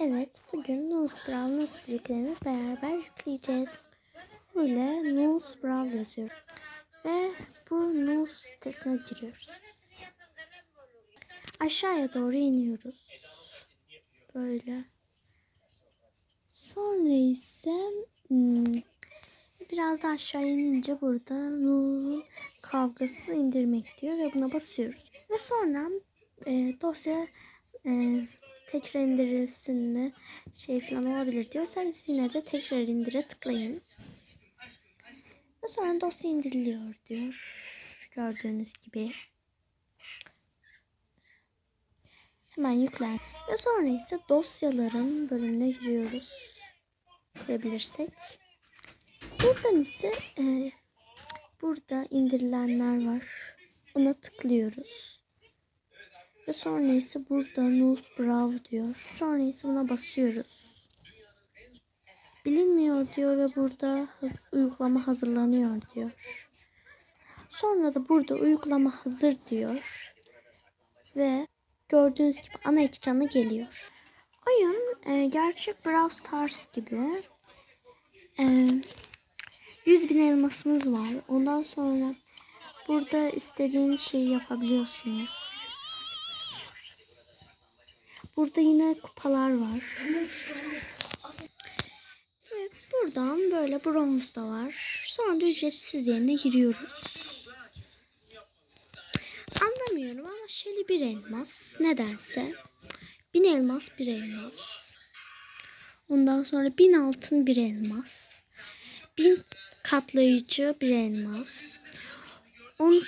Evet, bugün Newsbrow nasıl yüklenir beraber yükleyeceğiz. Böyle Newsbrow yazıyorum. Ve bu News sitesine giriyoruz. Aşağıya doğru iniyoruz. Böyle. Sonra ise hmm, biraz da aşağı inince burada News'un kavgası indirmek diyor ve buna basıyoruz. Ve sonra e, dosya e, tekrar indirilsin mi şey falan olabilir diyorsanız yine de tekrar indire tıklayın. Ve sonra dosya indiriliyor diyor. Gördüğünüz gibi. Hemen yüklen. Ve sonra ise dosyaların bölümüne giriyoruz. Kurabilirsek. Buradan ise e, burada indirilenler var. Ona tıklıyoruz. Sonra ise burada News Browse diyor. Sonra ise buna basıyoruz. Bilinmiyor diyor ve burada uygulama hazırlanıyor diyor. Sonra da burada uygulama hazır diyor. Ve gördüğünüz gibi ana ekrana geliyor. Oyun e, gerçek Brawl Stars gibi. E, 100 bin elmasımız var. Ondan sonra burada istediğiniz şeyi yapabiliyorsunuz. Burada yine kupalar var. Evet, buradan böyle bronz da var. Sonra da ücretsiz yerine giriyoruz. Anlamıyorum ama şöyle bir elmas. Nedense. Bin elmas bir elmas. Ondan sonra bin altın bir elmas. Bin katlayıcı bir elmas. 10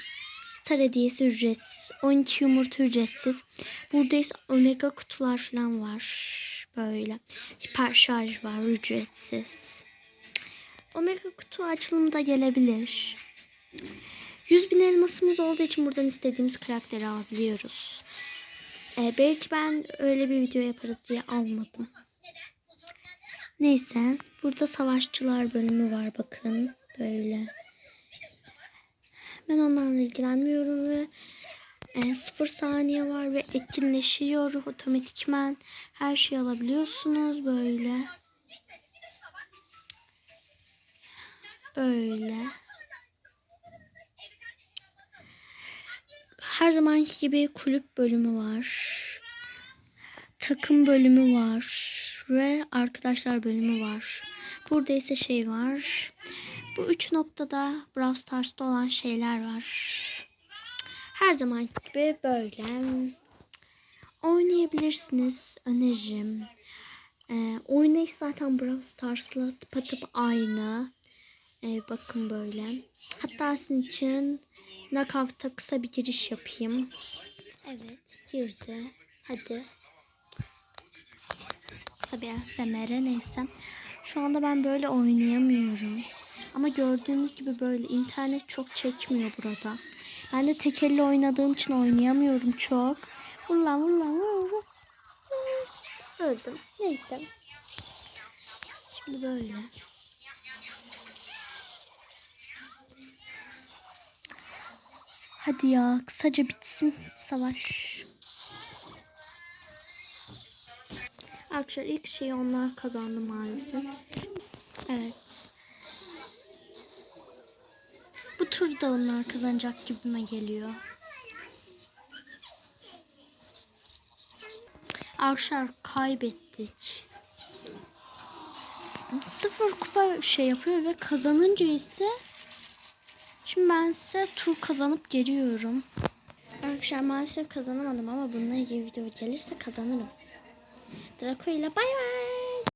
star hediyesi ücretsiz. 12 yumurta ücretsiz. Burada ise omega kutular falan var. Böyle. Hiper şarj var ücretsiz. Omega kutu açılımı da gelebilir. 100 bin elmasımız olduğu için buradan istediğimiz karakteri alabiliyoruz. Ee, belki ben öyle bir video yaparız diye almadım. Neyse. Burada savaşçılar bölümü var bakın. Böyle. Ben onlarla ilgilenmiyorum ve e, sıfır saniye var ve etkinleşiyor otomatikmen. Her şeyi alabiliyorsunuz böyle. Böyle. Her zamanki gibi kulüp bölümü var. Takım bölümü var. Ve arkadaşlar bölümü var. Burada ise şey var. Bu üç noktada Brawl Stars'ta olan şeyler var. Her zaman gibi böyle. Oynayabilirsiniz. Öneririm. Ee, oynayış zaten Brawl Stars'la tıpatıp aynı. Ee, bakın böyle. Hatta sizin için Knockout'a kısa bir giriş yapayım. Evet girdi. Hadi. Kısa bir SMR neyse. Şu anda ben böyle oynayamıyorum. Ama gördüğünüz gibi böyle internet çok çekmiyor burada. Ben de tek elle oynadığım için oynayamıyorum çok. Vur lan vur. Öldüm. Neyse. Şimdi böyle. Hadi ya kısaca bitsin savaş. Arkadaşlar ilk şeyi onlar kazandı maalesef. Evet. Bu turda onlar kazanacak gibime geliyor. Arkadaşlar kaybettik. Sıfır kupa şey yapıyor ve kazanınca ise Şimdi ben size tur kazanıp geliyorum. Arkadaşlar maalesef kazanamadım ama bununla ilgili video gelirse kazanırım. Draco ile bay bay.